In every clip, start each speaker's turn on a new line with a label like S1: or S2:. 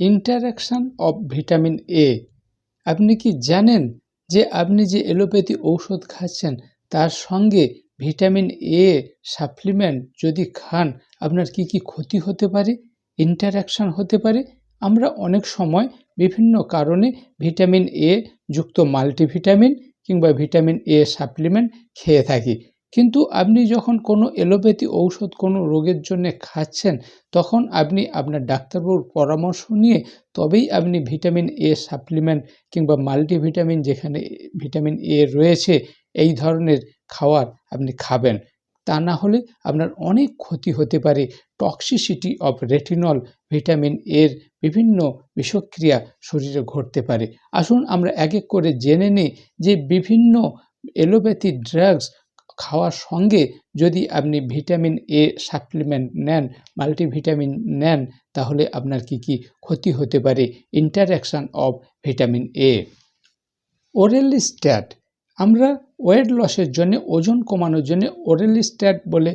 S1: Interaction of vitamin এ আপনি কি জানেন যে আপনি যে এলোপ্যাথি ঔষধ খাচ্ছেন, তার সঙ্গে ভিটামিন এ সাপ্লিমেন্ট যদি খান, আপনার কি কি ক্ষতি হতে পারে? ইন্টারাকশান হতে পারে। আমরা অনেক সময় বিভিন্ন কারণে ভিটামিন এ যুক্ত মাল্টিভিটামিন কিংবা ভিটামিন এ সাপ্লিমেন্ট খেয়ে থাকি। কিন্তু আপনি যখন কোনো এলোপ্যাথি ঔষধ কোনো রোগের জন্যে খাচ্ছেন, তখন আপনি আপনার ডাক্তারবাবুর পরামর্শ নিয়ে তবেই আপনি ভিটামিন এ সাপ্লিমেন্ট কিংবা মাল্টিভিটামিন যেখানে ভিটামিন এ রয়েছে, এই ধরনের খাওয়ার আপনি খাবেন। তা না হলে আপনার অনেক ক্ষতি হতে পারে। টক্সিসিটি অফ রেটিনল ভিটামিন এর বিভিন্ন বিষক্রিয়া শরীরে ঘটতে পারে। আসুন আমরা এক এক করে জেনে নিই যে বিভিন্ন এলোপ্যাথি ড্রাগস খাওয়ার সঙ্গে যদি আপনি ভিটামিন এ সাপ্লিমেন্ট নেন মাল্টিভিটামিন নেন, তাহলে আপনার কি কি ক্ষতি হতে পারে? Interaction of vitamin A orlistat আমরা ওয়েট লসের জন্য, ওজন কমানোর জন্য ওরেল স্ট্যাট বলে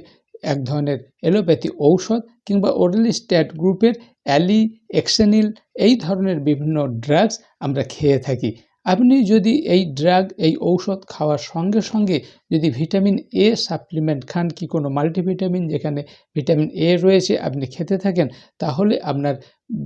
S1: এক ধরনের এলোপ্যাথি ঔষধ কিংবা ওরেল স্ট্যাট গ্রুপের অ্যালি এক্সেনিল এই ধরনের বিভিন্ন ড্রাগস আমরা খেয়ে থাকি। আপনি যদি এই ড্রাগ, এই ঔষধ খাওয়ার সঙ্গে সঙ্গে যদি ভিটামিন এ সাপ্লিমেন্ট খান, কি কোনো মাল্টিভিটামিন যেখানে ভিটামিন এ রয়েছে আপনি খেতে থাকেন, তাহলে আপনার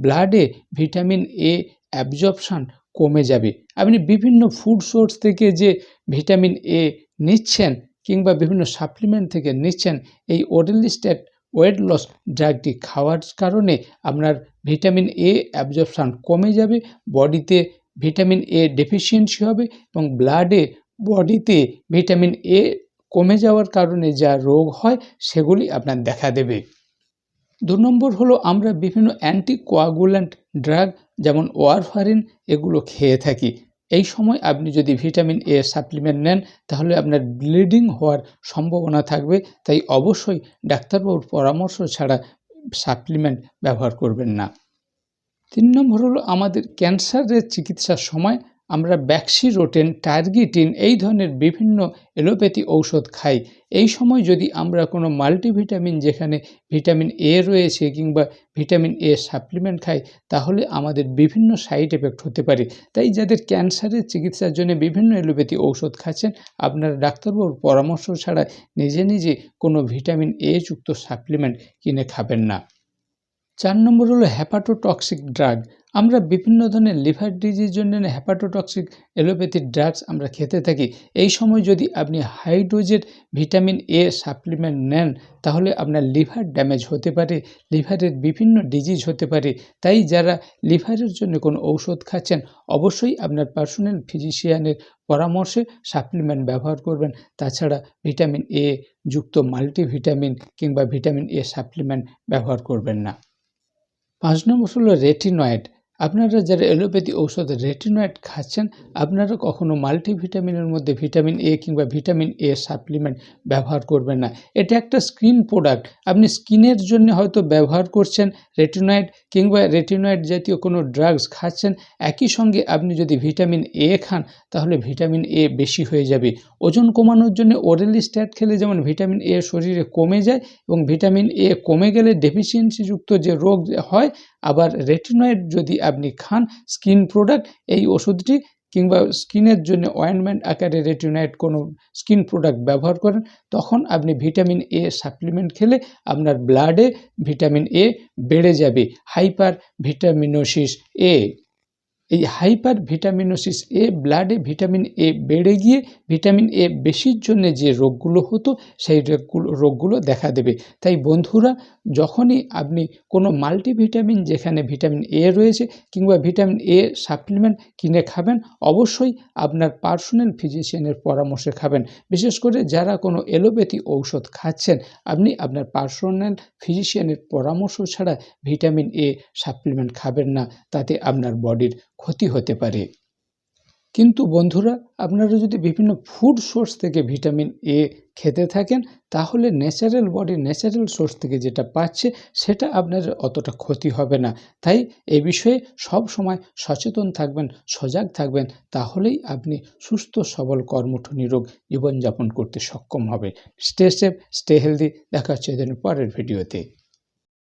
S1: ব্লাডে ভিটামিন এ অ্যাবজর্পশান কমে যাবে। আপনি বিভিন্ন ফুড সোর্স থেকে যে ভিটামিন এ নিচ্ছেন কিংবা বিভিন্ন সাপ্লিমেন্ট থেকে নিচ্ছেন, এই ওরেলিস্ট্যাট ওয়েট লস ড্রাগটি খাওয়ার কারণে আপনার ভিটামিন এ অ্যাবজর্পশান কমে যাবে বডিতে ভিটামিন এ ডেফিসিয়েন্সি হবে এবং ব্লাডে বডিতে ভিটামিন এ কমে যাওয়ার কারণে যা রোগ হয় সেগুলি আপনার দেখা দেবে। দু নম্বর হলো আমরা বিভিন্ন অ্যান্টি কোয়াগুল্যান্ট ড্রাগ যেমন ওয়ারফারিন এগুলো খেয়ে থাকি। এই সময় আপনি যদি ভিটামিন এ সাপ্লিমেন্ট নেন তাহলে আপনার ব্লিডিং হওয়ার সম্ভাবনা থাকবে, তাই অবশ্যই ডাক্তারবাবুর পরামর্শ ছাড়া সাপ্লিমেন্ট ব্যবহার করবেন না। তিন নম্বর হলো আমাদের ক্যান্সারের চিকিৎসার সময় আমরা ব্যাক্সিরোটেন, টার্গিটিন এই ধরনের বিভিন্ন এলোপ্যাথি ঔষধ খাই। এই সময় যদি আমরা কোনো মাল্টিভিটামিন যেখানে ভিটামিন এ রয়েছে কিংবা ভিটামিন এ সাপ্লিমেন্ট খাই, তাহলে আমাদের বিভিন্ন সাইড এফেক্ট হতে পারে। তাই যাদের ক্যান্সারের চিকিৎসার জন্য বিভিন্ন এলোপ্যাথি ঔষধ খাচ্ছেন, আপনারা ডাক্তারবাবুর পরামর্শ ছাড়া নিজে নিজে কোনো ভিটামিন এ যুক্ত সাপ্লিমেন্ট কিনে খাবেন না। চার নম্বর হলো হ্যাপাটোটক্সিক ড্রাগ আমরা বিভিন্ন ধরনের লিভার ডিজিজ জন্য হ্যাপাটোটক্সিক এলোপ্যাথি ড্রাগস আমরা খেতে থাকি। এই সময় যদি আপনি হাই ডোজের ভিটামিন এ সাপ্লিমেন্ট নেন, তাহলে আপনার লিভার ড্যামেজ হতে পারে, লিভারের বিভিন্ন ডিজিজ হতে পারে। তাই যারা লিভারের জন্য কোনো ঔষধ খাচ্ছেন, অবশ্যই আপনার পার্সোনাল ফিজিশিয়ানের পরামর্শে সাপ্লিমেন্ট ব্যবহার করবেন। তাছাড়া ভিটামিন এ যুক্ত মাল্টিভিটামিন কিংবা ভিটামিন এ সাপ্লিমেন্ট ব্যবহার করবেন না। পাঁচ নম্বর হলো রেটিনয়েড আপনারা যারা অ্যালোপ্যাথি ঔষধ রেটিনয়েড খাচ্ছেন, আপনারা কখনো মাল্টিভিটামিনের মধ্যে ভিটামিন এ কিংবা ভিটামিন এ সাপ্লিমেন্ট ব্যবহার করবেন না। এটা একটা স্কিন প্রোডাক্ট। আপনি স্কিনের জন্য হয়তো ব্যবহার করছেন রেটিনয়েড কিংবা রেটিনয়েড জাতীয় কোনো ড্রাগস খাচ্ছেন, একই সঙ্গে আপনি যদি ভিটামিন এ খান, তাহলে ভিটামিন এ বেশি হয়ে যাবে। ওজন কমানোর জন্য ওরেলি স্ট্যাট খেলে যেমন ভিটামিন এ শরীরে কমে যায় এবং ভিটামিন এ কমে গেলে ডেফিসিয়েন্সিযুক্ত যে রোগ হয়, আবার রেটিনয়েড যদি আপনি খান স্কিন প্রোডাক্ট এই ওষুধটি কিংবা স্কিনের জন্য অয়েনমেন্ট আকারে রেটিনাইট কোনো স্কিন প্রোডাক্ট ব্যবহার করেন, তখন আপনি ভিটামিন এ সাপ্লিমেন্ট খেলে আপনার ব্লাডে ভিটামিন এ বেড়ে যাবে। হাইপার ভিটামিনোসিস এ এই হাইপার ভিটামিনোসিস এ, ব্লাডে ভিটামিন এ বেড়ে গিয়ে ভিটামিন এ বেশির জন্য যে রোগগুলো হতো, সেই রোগগুলো রোগগুলো দেখা দেবে। তাই বন্ধুরা, যখনই আপনি কোনো মাল্টিভিটামিন যেখানে ভিটামিন এ রয়েছে কিংবা ভিটামিন এ সাপ্লিমেন্ট কিনে খাবেন, অবশ্যই আপনার পার্সোনাল ফিজিশিয়ানের পরামর্শে খাবেন। বিশেষ করে যারা কোনো এলোপ্যাথি ঔষধ খাচ্ছেন, আপনি আপনার পার্সোনাল ফিজিশিয়ানের পরামর্শ ছাড়া ভিটামিন এ সাপ্লিমেন্ট খাবেন না, তাতে আপনার বডির ক্ষতি হতে পারে। কিন্তু বন্ধুরা, আপনারা যদি বিভিন্ন ফুড সোর্স থেকে ভিটামিন এ খেতে থাকেন, তাহলে ন্যাচারাল বডি ন্যাচারাল সোর্স থেকে যেটা পাচ্ছে, সেটা আপনার অতটা ক্ষতি হবে না। তাই এ বিষয়ে সব সময় সচেতন থাকবেন, সজাগ থাকবেন, তাহলেই আপনি সুস্থ, সবল, কর্মঠ, নিরোগ জীবনযাপন করতে সক্ষম হবে স্টে সেফ স্টে হেলদি দেখা হচ্ছে পরের ভিডিওতে